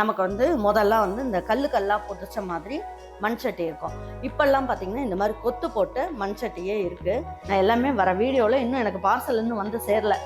நமக்கு வந்து முதல்ல வந்து இந்த கல்லு கல்லாக பொதிச்ச மாதிரி மண் சட்டி இருக்கும். இப்போல்லாம் பார்த்தீங்கன்னா இந்த மாதிரி கொத்து போட்டு மண் சட்டியே இருக்குது நான் எல்லாமே வர வீடியோவில் இன்னும் எனக்கு பார்சல் இன்னும் வந்து சேரல.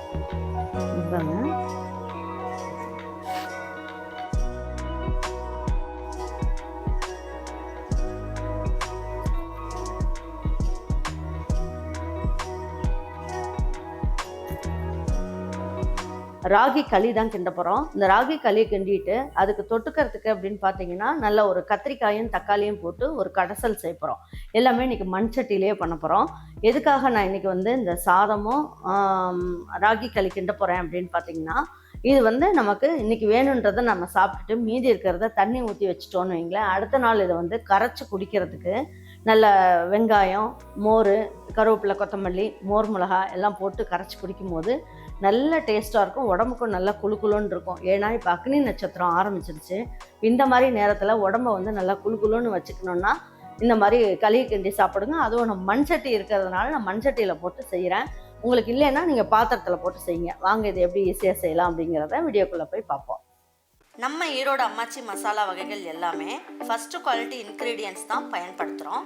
ராகி களி தான் கிண்ட போகிறோம் இந்த ராகி களி கிண்டிட்டு அதுக்கு தொட்டுக்கிறதுக்கு அப்படின்னு பார்த்தீங்கன்னா நல்ல ஒரு கத்திரிக்காயும் தக்காளியும் போட்டு ஒரு கடைசல் செய்ய போகிறோம் எல்லாமே இன்றைக்கி மண்சட்டியிலேயே பண்ண போகிறோம் எதுக்காக நான் இன்றைக்கி வந்து இந்த சாதமும் ராகி களி கிண்ட போகிறேன் அப்படின்னு பார்த்தீங்கன்னா இது வந்து நமக்கு இன்றைக்கி வேணுன்றதை நம்ம சாப்பிட்டுட்டு மீதி இருக்கிறத தண்ணி ஊற்றி வச்சிட்டோன்னு வைங்களேன். அடுத்த நாள் இதை வந்து கரைச்சி குடிக்கிறதுக்கு நல்ல வெங்காயம் மோர் கருவேப்பிலை கொத்தமல்லி மோர் மிளகா எல்லாம் போட்டு கரைச்சி குடிக்கும்போது நல்ல டேஸ்ட்டாக இருக்கும். உடம்புக்கும் நல்லா குழுக்குழுன்னு இருக்கும். ஏன்னா இப்போ அக்னி நட்சத்திரம் ஆரம்பிச்சிருச்சு. இந்த மாதிரி நேரத்தில் உடம்ப வந்து நல்லா குழுக்குழுன்னு வச்சுக்கணுன்னா இந்த மாதிரி களி கிண்டி சாப்பிடுங்க. அதுவும் நம்ம மண் சட்டி இருக்கிறதுனால நான் மண் சட்டியில் போட்டு செய்கிறேன் உங்களுக்கு இல்லைன்னா நீங்கள் பாத்திரத்தில் போட்டு செய்யுங்க. வாங்க இது எப்படி ஈஸியாக செய்யலாம் அப்படிங்கிறத வீடியோக்குள்ளே போய் பார்ப்போம். நம்ம ஈரோடு அம்மாச்சி மசாலா வகைகள் எல்லாமே ஃபஸ்ட்டு குவாலிட்டி இன்க்ரீடியன்ஸ் தான் பயன்படுத்துகிறோம்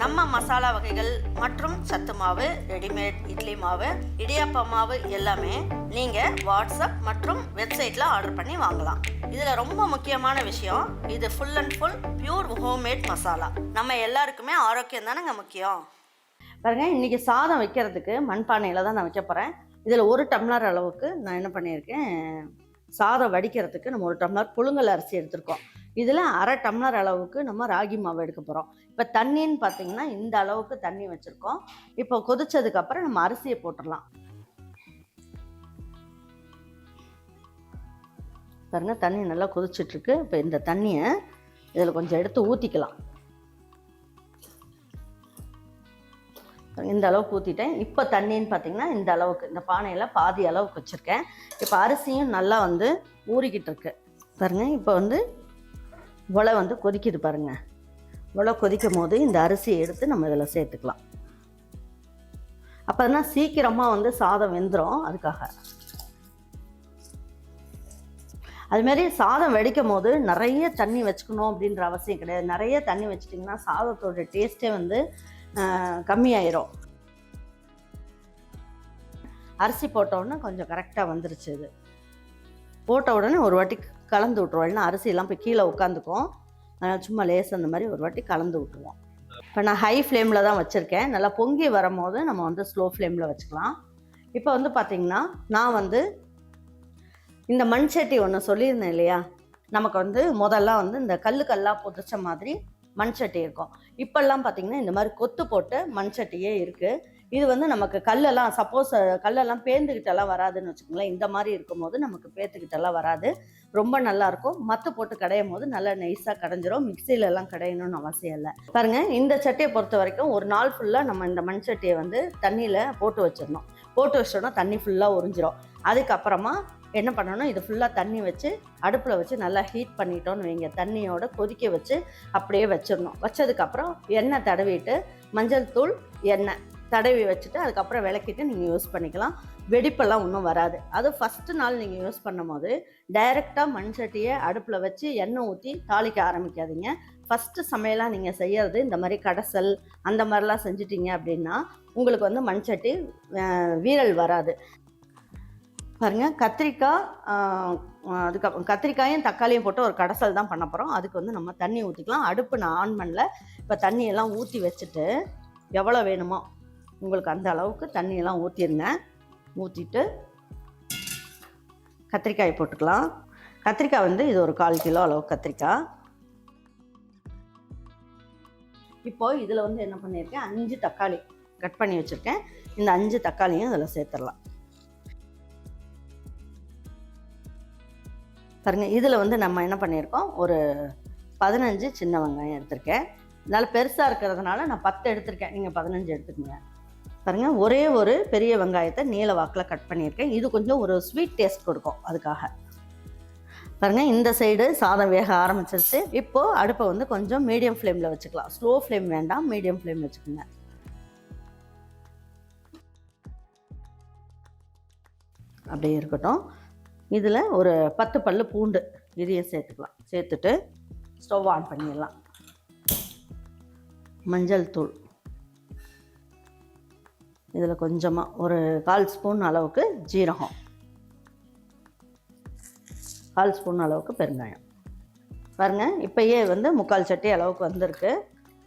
நம்ம மசாலா வகைகள் மற்றும் சத்து மாவு ரெடிமேட் இட்லி மாவு இடியாப்ப மாவு எல்லாமே நீங்கள் வாட்ஸ்அப் மற்றும் வெப்சைட்டில் ஆர்டர் பண்ணி வாங்கலாம். இதில் ரொம்ப முக்கியமான விஷயம் இது full and full pure homemade masala. நம்ம எல்லாருக்குமே ஆரோக்கியம் தானேங்க முக்கியம்? பாருங்க இன்னைக்கு சாதம் வைக்கிறதுக்கு மண்பானையில் தான் நான் வைக்க போகிறேன் இதில் ஒரு டம்ளர் அளவுக்கு நான் என்ன பண்ணியிருக்கேன் சாதம் வடிக்கிறதுக்கு நம்ம ஒரு டம்ளர் புழுங்கல் அரிசி எடுத்திருக்கோம். இதில் அரை டம்ளர் அளவுக்கு நம்ம ராகி மாவு எடுக்க போகிறோம் இப்போ தண்ணின்னு பார்த்தீங்கன்னா இந்த அளவுக்கு தண்ணி வச்சுருக்கோம். இப்போ கொதிச்சதுக்கப்புறம் நம்ம அரிசியை போட்டுடலாம். பாருங்க தண்ணி நல்லா கொதிச்சிட்ருக்கு. இப்போ இந்த தண்ணியை இதில் கொஞ்சம் எடுத்து ஊற்றிக்கலாம் இந்த அளவுக்கு ஊற்றிட்டேன் இப்போ தண்ணின்னு பார்த்தீங்கன்னா இந்த அளவுக்கு இந்த பானையில் பாதி அளவுக்கு வச்சுருக்கேன். இப்போ அரிசியும் நல்லா வந்து ஊறிக்கிட்டு இருக்கு. பாருங்க இப்போ வந்து உலை வந்து கொதிக்குது பாருங்க. உலை கொதிக்கும் போது இந்த அரிசியை எடுத்து நம்ம இதில் சேர்த்துக்கலாம். அப்போ தான் சீக்கிரமாக வந்து சாதம் வெந்துடும் அதுக்காக. அதுமாரி சாதம் வெடிக்கும் போது நிறைய தண்ணி வச்சுக்கணும் அப்படின்ற அவசியம் கிடையாது. நிறைய தண்ணி வச்சிட்டிங்கன்னா சாதத்தோட டேஸ்ட்டே வந்து கம்மியாயிரும். அரிசி போட்ட உடனே கொஞ்சம் கரெக்டாக வந்துருச்சு இது. போட்ட உடனே ஒரு வாட்டி கலந்து விட்ருவோம் இல்லைன்னா அரிசியெல்லாம் போய் கீழே உட்காந்துக்கும். அதனால் சும்மா லேஸ் அந்த மாதிரி ஒரு வாட்டி கலந்து விட்ருவோம் இப்போ நான் ஹை ஃப்ளேமில் தான் வச்சுருக்கேன். நல்லா பொங்கி வரும்போது நம்ம வந்து ஸ்லோ ஃப்ளேமில் வச்சுக்கலாம். இப்போ வந்து பார்த்திங்கன்னா நான் வந்து இந்த மண் சட்டி ஒன்று சொல்லியிருந்தேன் இல்லையா? நமக்கு வந்து முதல்ல வந்து இந்த கல் கல்லாக புதைச்ச மாதிரி மண் சட்டி இருக்கும். இப்போல்லாம் பார்த்தீங்கன்னா இந்த மாதிரி கொத்து போட்டு மண் சட்டியே இருக்குது இது வந்து நமக்கு கல்லெல்லாம் சப்போஸ் கல்லெல்லாம் பேந்துக்கிட்டெல்லாம் வராதுன்னு வச்சுக்கோங்களேன். இந்த மாதிரி இருக்கும்போது நமக்கு பேத்துக்கிட்டெல்லாம் வராது. ரொம்ப நல்லா இருக்கும் மத்து போட்டு கடையும் போது நல்லா நைஸாக கடைஞ்சிரும். மிக்சியிலலாம் கடையணும்னு அவசியம் இல்லை. பாருங்க இந்த சட்டியை பொறுத்த வரைக்கும் ஒரு நாள் ஃபுல்லாக நம்ம இந்த மண் சட்டியை வந்து தண்ணியில் போட்டு வச்சிடணும். போட்டு வச்சிட்டோம்னா தண்ணி ஃபுல்லாக உறிஞ்சிரும். அதுக்கப்புறமா என்ன பண்ணணும்? இது ஃபுல்லாக தண்ணி வச்சு அடுப்பில் வச்சு நல்லா ஹீட் பண்ணிட்டோம்னு வைங்க. தண்ணியோட கொதிக்க வச்சு அப்படியே வச்சிடணும். வச்சதுக்கப்புறம் எண்ணெய் தடவிட்டு மஞ்சள் தூள் எண்ணெய். தடவி வச்சுட்டு அதுக்கப்புறம் விளக்கிட்டு நீங்கள் யூஸ் பண்ணிக்கலாம். வெடிப்பெல்லாம் ஒன்றும் வராது. அது ஃபஸ்ட்டு நாள் நீங்கள் யூஸ் பண்ணும்போது டைரெக்டாக மண் சட்டியை அடுப்பில் வச்சு எண்ணெய் ஊற்றி தாளிக்க ஆரம்பிக்காதீங்க. ஃபஸ்ட்டு சமையலாக நீங்கள் செய்யறது இந்த மாதிரி கடைசல் அந்த மாதிரிலாம் செஞ்சிட்டிங்க அப்படின்னா உங்களுக்கு வந்து மண் சட்டி வீரல் வராது. பாருங்க கத்திரிக்காய் அதுக்கப்புறம் கத்திரிக்காயும் தக்காளியும் போட்டு ஒரு கடைசல் தான் பண்ண போகிறோம் அதுக்கு வந்து நம்ம தண்ணி ஊற்றிக்கலாம் அடுப்பு நான் ஆன் பண்ணல. இப்போ தண்ணியெல்லாம் ஊற்றி வச்சுட்டு எவ்வளோ வேணுமோ உங்களுக்கு அந்த அளவுக்கு தண்ணியெல்லாம் ஊற்றியிருந்தேன் ஊற்றிட்டு கத்திரிக்காய் போட்டுக்கலாம். கத்திரிக்காய் வந்து இது ஒரு கால் கிலோ அளவு கத்திரிக்காய். இப்போது இதில் வந்து என்ன பண்ணியிருக்கேன்? அஞ்சு தக்காளி கட் பண்ணி வச்சுருக்கேன். இந்த அஞ்சு தக்காளியும் இதில் சேர்த்துடலாம். பாருங்க இதில் வந்து நம்ம என்ன பண்ணியிருக்கோம்? ஒரு பதினஞ்சு சின்ன வெங்காயம் எடுத்திருக்கேன். அதனால் பெருசாக இருக்கிறதுனால நான் பத்து எடுத்திருக்கேன். நீங்கள் பதினஞ்சு எடுத்துக்கோங்க. பாருங்க ஒரே ஒரு பெரிய வெங்காயத்தை நீல வாக்கில் கட் பண்ணியிருக்கேன். இது கொஞ்சம் ஒரு ஸ்வீட் டேஸ்ட் கொடுக்கும் அதுக்காக. பாருங்கள் இந்த சைடு சாதம் வேக ஆரம்பிச்சிருச்சு. இப்போது அடுப்பை வந்து கொஞ்சம் மீடியம் ஃப்ளேமில் வச்சுக்கலாம். ஸ்லோ ஃப்ளேம் வேண்டாம் மீடியம் ஃப்ளேம் வச்சுக்கோங்க. அப்படியே இருக்கட்டும். இதில் ஒரு பத்து பல்லு பூண்டு இதையும் சேர்த்துக்கலாம். சேர்த்துட்டு ஸ்டவ் ஆன் பண்ணிடலாம். மஞ்சள் தூள். இதில் கொஞ்சமாக ஒரு கால் ஸ்பூன் அளவுக்கு ஜீரகம். கால் ஸ்பூன் அளவுக்கு பெருங்காயம். பாருங்கள் இப்போயே வந்து முக்கால் சட்டி அளவுக்கு வந்திருக்கு.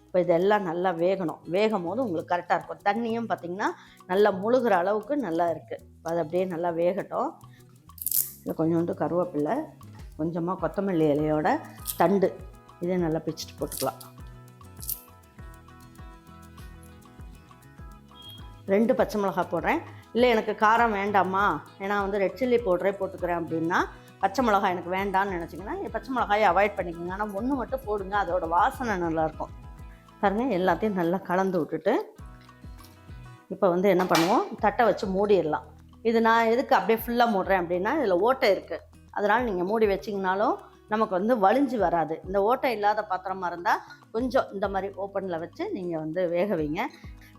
இப்போ இதெல்லாம் நல்லா வேகணும். வேகும் போது உங்களுக்கு கரெக்டாக இருக்கும். தண்ணியும் பார்த்திங்கன்னா நல்லா முழுகிற அளவுக்கு நல்லா இருக்குது அது அப்படியே நல்லா வேகட்டும். இதில் கொஞ்சோண்டு கருவேப்பில்லை கொஞ்சமாக கொத்தமல்லி இலையோட தண்டு இதே நல்லா பிச்சுட்டு போட்டுக்கலாம். ரெண்டு பச்சை மிளகாய் போடுறேன். இல்லை எனக்கு காரம் வேண்டாமா ஏன்னா வந்து ரெட் சில்லி பவுடரே போட்டுக்கிறேன் அப்படின்னா பச்சை மிளகாய் எனக்கு வேண்டாம்னு நினச்சிங்கன்னா பச்சை மிளகாயை அவாய்ட் பண்ணிக்கோங்க. ஆனால் ஒன்று மட்டும் போடுங்க. அதோட வாசனை நல்லாயிருக்கும். பாருங்கள் எல்லாத்தையும் நல்லா கலந்து விட்டுட்டு இப்போ வந்து என்ன பண்ணுவோம்? தட்டை வச்சு மூடிடலாம். இது நான் எதுக்கு அப்படியே ஃபுல்லாக மூடுறேன் அப்படின்னா இதில் ஓட்டை இருக்குது அதனால் நீங்கள் மூடி வச்சிங்கனாலும் நமக்கு வந்து வலிஞ்சு வராது. இந்த ஓட்டை இல்லாத பாத்திரமாக இருந்தால் கொஞ்சம் இந்த மாதிரி ஓப்பனில் வச்சு நீங்கள் வந்து வேக வைங்க.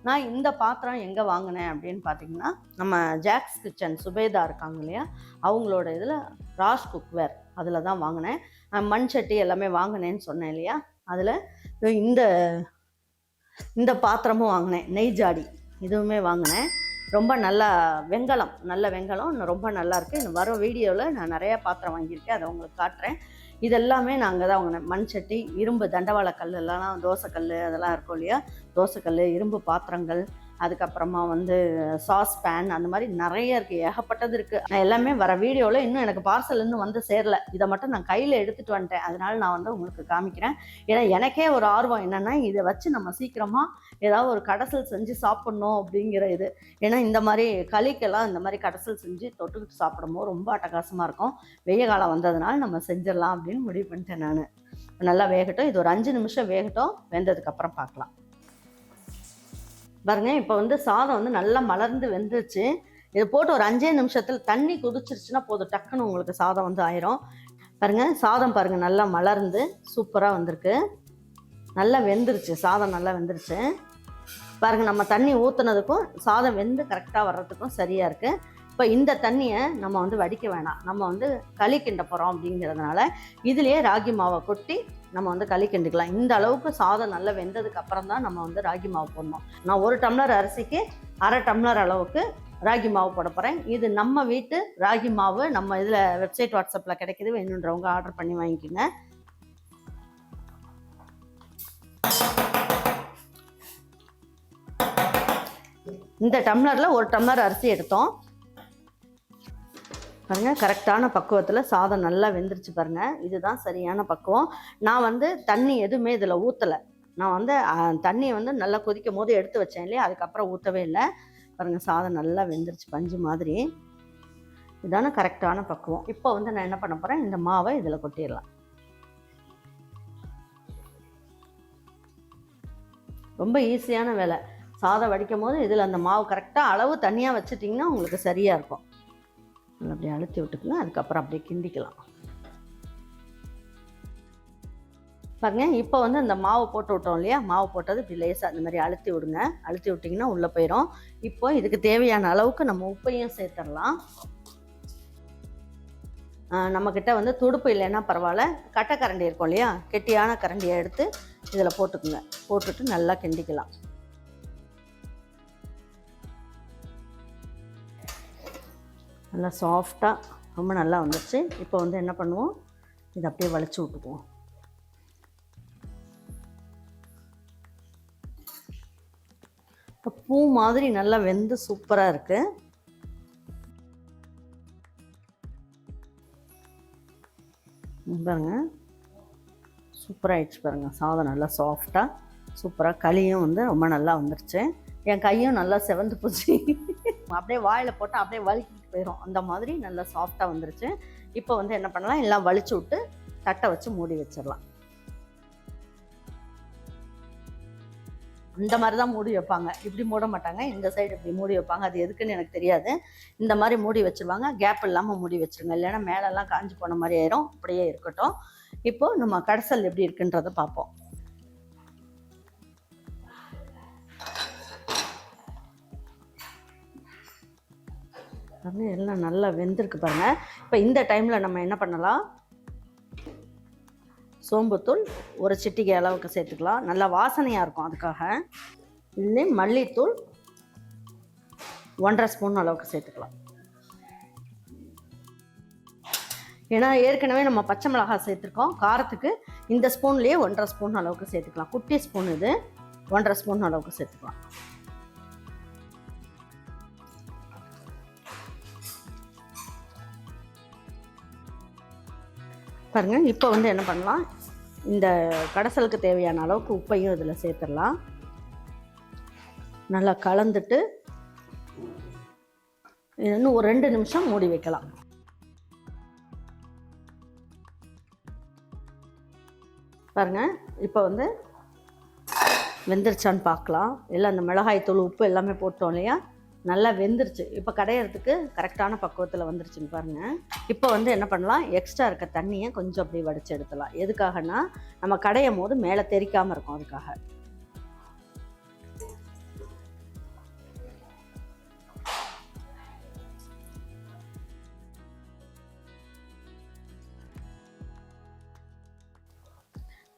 நான் இந்த பாத்திரம் எங்கே வாங்கினேன் அப்படின்னு பார்த்தீங்கன்னா நம்ம ஜாக்ஸ் கிச்சன் சுபேதா இருக்காங்க இல்லையா? அவங்களோட இதில் ராஸ் குக்வேர் அதில் தான் வாங்கினேன். மண் சட்டி எல்லாமே வாங்கினேன்னு சொன்னேன் இல்லையா? அதில் இந்த இந்த பாத்திரமும் வாங்கினேன். நெய் ஜாடி இதுவுமே வாங்கினேன். ரொம்ப நல்லா வெங்கலம் நல்ல வெங்கலம் இன்னும் ரொம்ப நல்லாயிருக்கு இன்னும் வர வீடியோவில் நான் நிறையா பாத்திரம் வாங்கியிருக்கேன் அதை உங்களுக்கு காட்டுறேன். இதெல்லாமே நாங்கள் தான் அவங்க மண் சட்டி இரும்பு தண்டவாள கல் தோசைக்கல் அதெல்லாம் இருக்கும் இல்லையா? தோசைக்கல் இரும்பு பாத்திரங்கள் அதுக்கப்புறமா வந்து சாஸ் பேன் அந்த மாதிரி நிறைய இருக்குது ஏகப்பட்டது இருக்குது நான் எல்லாமே வர வீடியோவில் இன்னும் எனக்கு பார்சல் இன்னும் வந்து சேரல. இதை மட்டும் நான் கையில் எடுத்துகிட்டு வந்துட்டேன். அதனால நான் வந்து உங்களுக்கு காமிக்கிறேன். ஏன்னா எனக்கே ஒரு ஆர்வம் என்னென்னா இதை வச்சு நம்ம சீக்கிரமாக ஏதாவது ஒரு கடைசல் செஞ்சு சாப்பிட்ணும் அப்படிங்கிற இது. ஏன்னா இந்த மாதிரி களிக்கெல்லாம் இந்த மாதிரி கடைசல் செஞ்சு தொட்டுக்கிட்டு சாப்பிடும்போது ரொம்ப அட்டகாசமாக இருக்கும். வெய்ய காலம் வந்ததுனால நம்ம செஞ்சிடலாம் அப்படின்னு முடிவு பண்ணிட்டேன் நான். நல்லா வேகட்டும். இது ஒரு அஞ்சு நிமிஷம் வேகட்டும். வெந்ததுக்கப்புறம் பார்க்கலாம். பாருங்க இப்போ வந்து சாதம் வந்து நல்லா மலர்ந்து வெந்துருச்சு. இதை போட்டு ஒரு அஞ்சே நிமிஷத்தில் தண்ணி கொதிச்சிருச்சுன்னா போதும் டக்குன்னு உங்களுக்கு சாதம் வந்து ஆயிரும். பாருங்க சாதம் பாருங்க நல்லா மலர்ந்து சூப்பராக வந்திருக்கு. நல்லா வெந்துருச்சு சாதம் நல்லா வெந்துருச்சு. பாருங்க நம்ம தண்ணி ஊற்றுனதுக்கும் சாதம் வெந்து கரெக்டாக வர்றதுக்கும் சரியாக இருக்குது இப்போ இந்த தண்ணியை நம்ம வந்து வடிக்க வேணாம். நம்ம வந்து களி கிண்ட போகிறோம் அப்படிங்கிறதுனால இதுலேயே ராகி மாவை கொட்டி நம்ம வந்து களி கிண்டுக்கலாம். இந்த அளவுக்கு சாதம் நல்லா வெந்ததுக்கு அப்புறம் தான் நம்ம வந்து ராகி மாவு போடணும். நான் ஒரு டம்ளர் அரிசிக்கு அரை டம்ளர் அளவுக்கு ராகி மாவு போட போகிறேன் இது நம்ம வீட்டு ராகி மாவு. நம்ம இதில் வெப்சைட் வாட்ஸ்அப்பில் கிடைக்குது. வேணுன்றவங்க ஆர்டர் பண்ணி வாங்கிக்கோங்க. இந்த டம்ளரில் ஒரு டம்ளர் அரிசி எடுத்தோம். பாருங்கள் கரெக்டான பக்குவத்தில் சாதம் நல்லா வெந்துருச்சு பாருங்கள் இதுதான் சரியான பக்குவம். நான் வந்து தண்ணி எதுவுமே இதில் ஊற்றலை நான் வந்து தண்ணியை வந்து நல்லா கொதிக்கும் போது எடுத்து வச்சேன் இல்லையா? அதுக்கப்புறம் ஊற்றவே இல்லை. பாருங்க சாதம் நல்லா வெந்துருச்சு பஞ்சு மாதிரி. இதான கரெக்டான பக்குவம். இப்போ வந்து நான் என்ன பண்ண போகிறேன் இந்த மாவை இதில் கொட்டிடலாம். ரொம்ப ஈஸியான வேலை. சாதம் வடிக்கும் போது இதில் அந்த மாவு கரெக்டாக அளவு தனியாக வச்சுட்டிங்கன்னா உங்களுக்கு சரியாக இருக்கும். நல்லா அப்படியே அழுத்தி விட்டுக்குங்க அதுக்கப்புறம் அப்படியே கிண்டிக்கலாம். பாருங்க இப்போ வந்து அந்த மாவு போட்டு விட்டோம் இல்லையா? மாவு போட்டது இப்படி லேசாக இந்த மாதிரி அழுத்தி விடுங்க. அழுத்தி விட்டிங்கன்னா உள்ளே போயிடும் இப்போ இதுக்கு தேவையான அளவுக்கு நம்ம உப்பையும் சேர்த்துடலாம். நம்மக்கிட்ட வந்து துடுப்பு இல்லைன்னா பரவாயில்ல. கட்டை கரண்டி இருக்கும் இல்லையா? கெட்டியான கரண்டியை எடுத்து இதில் போட்டுக்குங்க. போட்டுட்டு நல்லா கிண்டிக்கலாம். நல்லா சாஃப்டாக ரொம்ப நல்லா வந்துடுச்சு இப்போ வந்து என்ன பண்ணுவோம்? இதை அப்படியே வளைச்சி விட்டுக்குவோம். இப்போ பூ மாதிரி நல்லா வெந்து சூப்பராக இருக்குது பாருங்க. சூப்பராகிடுச்சு பாருங்க. சாதம் நல்லா சாஃப்டாக சூப்பராக களியும் வந்து ரொம்ப நல்லா வந்துருச்சு. என் கையும் நல்லா செவந்து போச்சு. அப்படியே வாயில் போட்டால் அப்படியே வலி போயிடும் அந்த மாதிரி நல்லா சாஃப்டாக வந்துருச்சு. இப்போ வந்து என்ன பண்ணலாம்? எல்லாம் வலிச்சு விட்டு தட்டை வச்சு மூடி வச்சிடலாம். இந்த மாதிரி தான் மூடி வைப்பாங்க. இப்படி மூட மாட்டாங்க. இந்த சைடு இப்படி மூடி வைப்பாங்க. அது எதுக்குன்னு எனக்கு தெரியாது. இந்த மாதிரி மூடி வச்சிருவாங்க. கேப் இல்லாமல் மூடி வச்சிருங்க. இல்லைன்னா மேலெல்லாம் காஞ்சி போன மாதிரி ஆயிரும். அப்படியே இருக்கட்டும். இப்போ நம்ம கடைசல் எப்படி இருக்குன்றதை பார்ப்போம். பாருங்கள் எல்லாம் நல்லா வெந்திருக்கு பாருங்கள் இப்போ இந்த டைமில் நம்ம என்ன பண்ணலாம்? சோம்புத்தூள் ஒரு சிட்டிகை அளவுக்கு சேர்த்துக்கலாம். நல்லா வாசனையாக இருக்கும் அதுக்காக. இல்லை மல்லித்தூள் ஒன்றரை ஸ்பூன் அளவுக்கு சேர்த்துக்கலாம். ஏன்னா ஏற்கனவே நம்ம பச்சை மிளகாய் சேர்த்துருக்கோம். காரத்துக்கு இந்த ஸ்பூன்லேயே ஒன்றரை ஸ்பூன் அளவுக்கு சேர்த்துக்கலாம். குட்டி ஸ்பூன் இது. ஒன்றரை ஸ்பூன் அளவுக்கு சேர்த்துக்கலாம். பாருங்கள் இப்போ வந்து என்ன பண்ணலாம்? இந்த கடைசலுக்கு தேவையான அளவுக்கு உப்பையும் இதில் சேர்த்துடலாம். நல்லா கலந்துட்டு இன்னும் ஒரு ரெண்டு நிமிஷம் மூடி வைக்கலாம். பாருங்கள் இப்போ வந்து வெந்துருச்சான்னு பார்க்கலாம். எல்லாம் அந்த மிளகாய் தூள் உப்பு எல்லாமே போட்டோம் இல்லையா? நல்லா வெந்துருச்சு. இப்போ கடையிறதுக்கு கரெக்டான பக்குவத்தில் வந்துருச்சுன்னு பாருங்கள் இப்போ வந்து என்ன பண்ணலாம்? எக்ஸ்ட்ரா இருக்க தண்ணியை கொஞ்சம் அப்படி வடித்து எடுத்துலாம் எதுக்காகனா நம்ம கடையும் போது மேலே தெறிக்காமல் இருக்கும் அதுக்காக.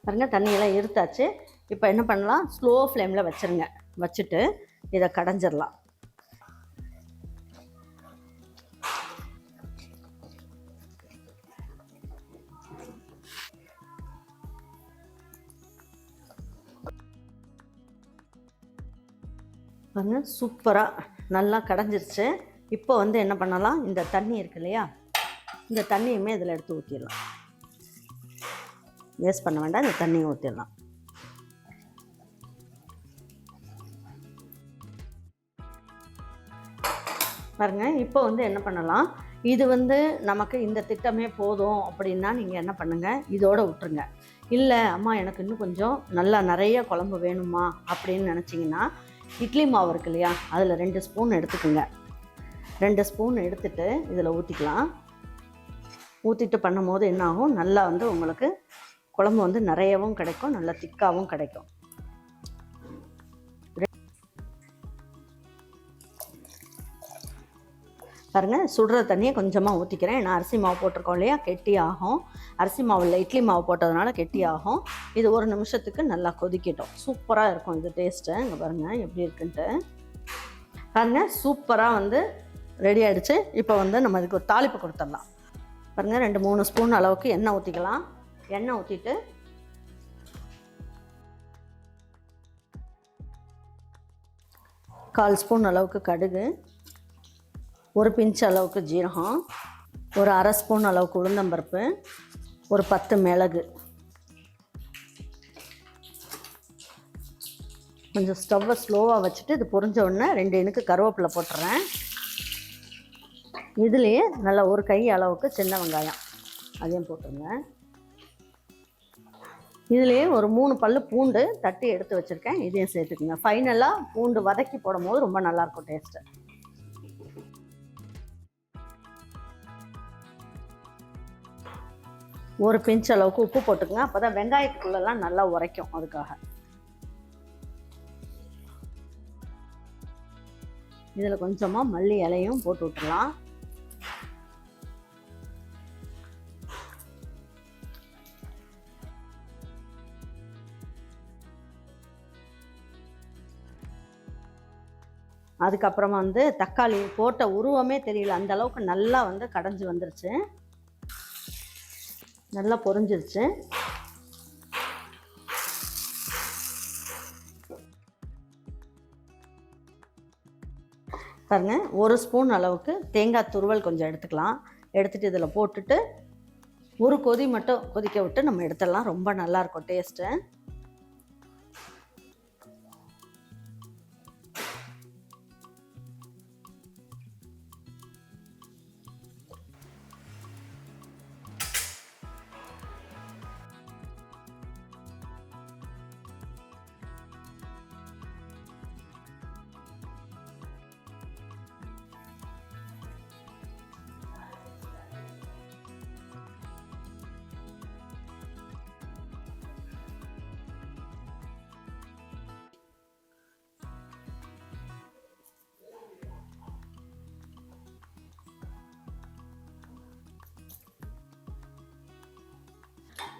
பாருங்க தண்ணியெல்லாம் இருத்தாச்சு இப்போ என்ன பண்ணலாம்? ஸ்லோ ஃப்ளேமில் வச்சுருங்க. வச்சுட்டு இதை கடைஞ்சிடலாம். பாருங்கள் சூப்பராக நல்லா கடைஞ்சிருச்சு. இப்போ வந்து என்ன பண்ணலாம்? இந்த தண்ணி இருக்கு இல்லையா? இந்த தண்ணியுமே இதில் எடுத்து ஊற்றிடலாம் வேஸ்ட் பண்ண வேண்டாம் இந்த தண்ணியை ஊற்றிடலாம் பாருங்க இப்போ வந்து என்ன பண்ணலாம்? இது வந்து நமக்கு இந்த திட்டமே போதும் அப்படின்னா நீங்கள் என்ன பண்ணுங்கள் இதோட விட்டுருங்க. இல்லை அம்மா எனக்கு இன்னும் கொஞ்சம் நல்லா நிறைய குழம்பு வேணுமா அப்படின்னு நினச்சிங்கன்னா இட்லி மாவு இருக்கு இல்லையா? அதில் ரெண்டு ஸ்பூன் எடுத்துக்கோங்க. ரெண்டு ஸ்பூன் எடுத்துட்டு இதில் ஊற்றிக்கலாம் ஊற்றிட்டு பண்ணும்போது என்னாகும்? நல்லா வந்து உங்களுக்கு குழம்பு வந்து நிறையவும் கிடைக்கும் நல்லா திக்காகவும் கிடைக்கும். பாருங்கள் சுடுற தண்ணியை கொஞ்சமாக ஊற்றிக்கிறேன் நான் அரிசி மாவு போட்டிருக்கோம் இல்லையா? கெட்டி ஆகும் அரிசி மாவில் இட்லி மாவு போட்டதுனால கெட்டி ஆகும் இது ஒரு நிமிஷத்துக்கு நல்லா கொதிக்கட்டும். சூப்பராக இருக்கும் இது டேஸ்ட்டு இங்கே பாருங்கள் எப்படி இருக்குன்ட்டு. பாருங்கள் சூப்பராக வந்து ரெடி ஆகிடுச்சு இப்போ வந்து நம்ம இதுக்கு ஒரு தாளிப்பு கொடுத்துடலாம். பாருங்கள் ரெண்டு மூணு ஸ்பூன் அளவுக்கு எண்ணெய் ஊற்றிக்கலாம் எண்ணெய் ஊற்றிட்டு கால் ஸ்பூன் அளவுக்கு கடுகு ஒரு பிஞ்ச் அளவுக்கு ஜீரகம் ஒரு அரை ஸ்பூன் அளவுக்கு உளுந்தம்பருப்பு ஒரு பத்து மிளகு. கொஞ்சம் ஸ்டவ்வை ஸ்லோவாக வச்சுட்டு இது பொரிஞ்ச உடனே ரெண்டு இனுக்கு கருவேப்பிலை போட்டுறேன். இதுலேயே நல்லா ஒரு கை அளவுக்கு சின்ன வெங்காயம். அதையும் போட்டுருங்க. இதுலேயே ஒரு மூணு பல் பூண்டு தட்டி எடுத்து வச்சுருக்கேன். இதையும் சேர்த்துக்குங்க. ஃபைனலாக பூண்டு வதக்கி போடும்போது ரொம்ப நல்லாயிருக்கும் டேஸ்ட்டு ஒரு பிஞ்ச் அளவுக்கு உப்பு போட்டுக்கங்க. அப்போ தான் வெங்காயத்துக்குள்ளெல்லாம் நல்லா உரைக்கும் அதுக்காக. இதில் கொஞ்சமாக மல்லி இலையும் போட்டு விட்டுலாம் அதுக்கப்புறமா வந்து தக்காளி போட்ட உருவமே தெரியல. அந்த அளவுக்கு நல்லா வந்து கடைஞ்சி வந்துருச்சு. நல்லா பொறிஞ்சிருச்சு பாருங்கள் ஒரு ஸ்பூன் அளவுக்கு தேங்காய் துருவல் கொஞ்சம் எடுத்துக்கலாம். எடுத்துகிட்டு இதில் போட்டுட்டு ஒரு கொதி மட்டும் கொதிக்க விட்டு நம்ம எடுத்துடலாம். ரொம்ப நல்லாயிருக்கும் டேஸ்ட்டு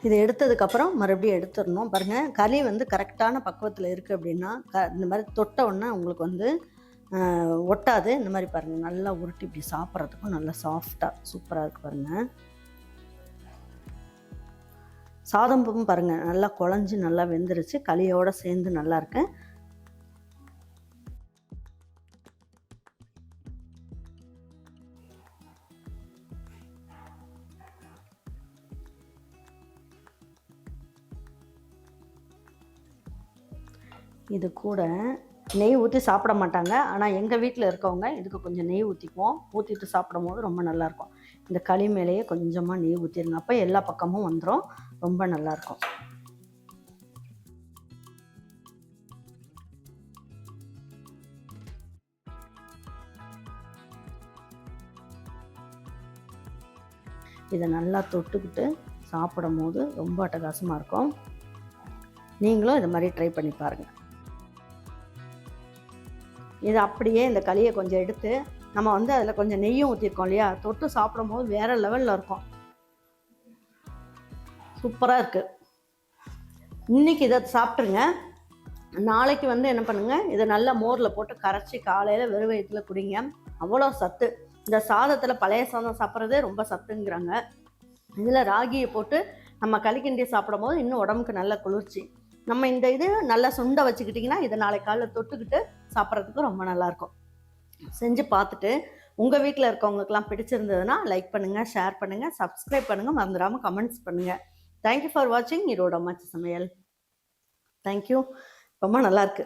இதை எடுத்ததுக்கப்புறம் மறுபடியும் எடுத்துடணும். பாருங்கள் களி வந்து கரெக்டான பக்குவத்தில் இருக்குது அப்படின்னா க இந்த மாதிரி தொட்ட உடனே உங்களுக்கு வந்து ஒட்டாது. இந்த மாதிரி பாருங்கள் நல்லா உருட்டி இப்படி சாப்பிட்றதுக்கும் நல்லா சாஃப்டாக சூப்பராக இருக்குது பாருங்கள் சாதம்பும் பாருங்கள் நல்லா குழஞ்சி நல்லா வெந்துருச்சு. களியோடு சேர்ந்து நல்லா இது கூட நெய் ஊற்றி சாப்பிட மாட்டாங்க. ஆனால் எங்கள் வீட்டில் இருக்கவங்க இதுக்கு கொஞ்சம் நெய் ஊற்றிக்குவோம் ஊற்றிட்டு சாப்பிடும் போது ரொம்ப நல்லாயிருக்கும். இந்த களி மேலேயே கொஞ்சமாக நெய் ஊற்றிடுங்க அப்போ எல்லா பக்கமும் வந்துடும் ரொம்ப நல்லாயிருக்கும். இதை நல்லா தொட்டுக்கிட்டு சாப்பிடும் போது ரொம்ப அட்டகாசமாக இருக்கும். நீங்களும் இது மாதிரி ட்ரை பண்ணி பாருங்கள் இது அப்படியே இந்த களியை கொஞ்சம் எடுத்து நம்ம வந்து அதில் கொஞ்சம் நெய்யும் ஊற்றிருக்கோம் இல்லையா? தொட்டு சாப்பிடும் போது வேறு லெவலில் இருக்கும். சூப்பராக இருக்குது இன்னைக்கு இதை சாப்பிட்ருங்க நாளைக்கு வந்து என்ன பண்ணுங்கள் இதை நல்லா மோரில் போட்டு கரைச்சி காலையில் வெறும் வயிற்றுல குடிங்க. அவ்வளோ சத்து. இந்த சாதத்தில் பழைய சாதம் சாப்பிட்றதே ரொம்ப சத்துங்கிறாங்க. இதில் ராகியை போட்டு நம்ம களி சாப்பிடும் போது இன்னும் உடம்புக்கு நல்ல குளிர்ச்சி. நம்ம இந்த இது நல்லா சுண்டை வச்சுக்கிட்டிங்கன்னா இதை நாளை காலைல தொட்டுக்கிட்டு சாப்பிட்றதுக்கு ரொம்ப நல்லாயிருக்கும். செஞ்சு பார்த்துட்டு உங்கள் வீட்டில் இருக்கவங்களுக்கெல்லாம் பிடிச்சிருந்ததுன்னா லைக் பண்ணுங்கள் ஷேர் பண்ணுங்கள் சப்ஸ்கிரைப் பண்ணுங்கள் மறந்துடாமல் கமெண்ட்ஸ் பண்ணுங்கள் தேங்க்யூ ஃபார் வாட்சிங் ஈரோட அம்மாச்சி சமையல். தேங்க்யூ ரொம்ப நல்லாயிருக்கு.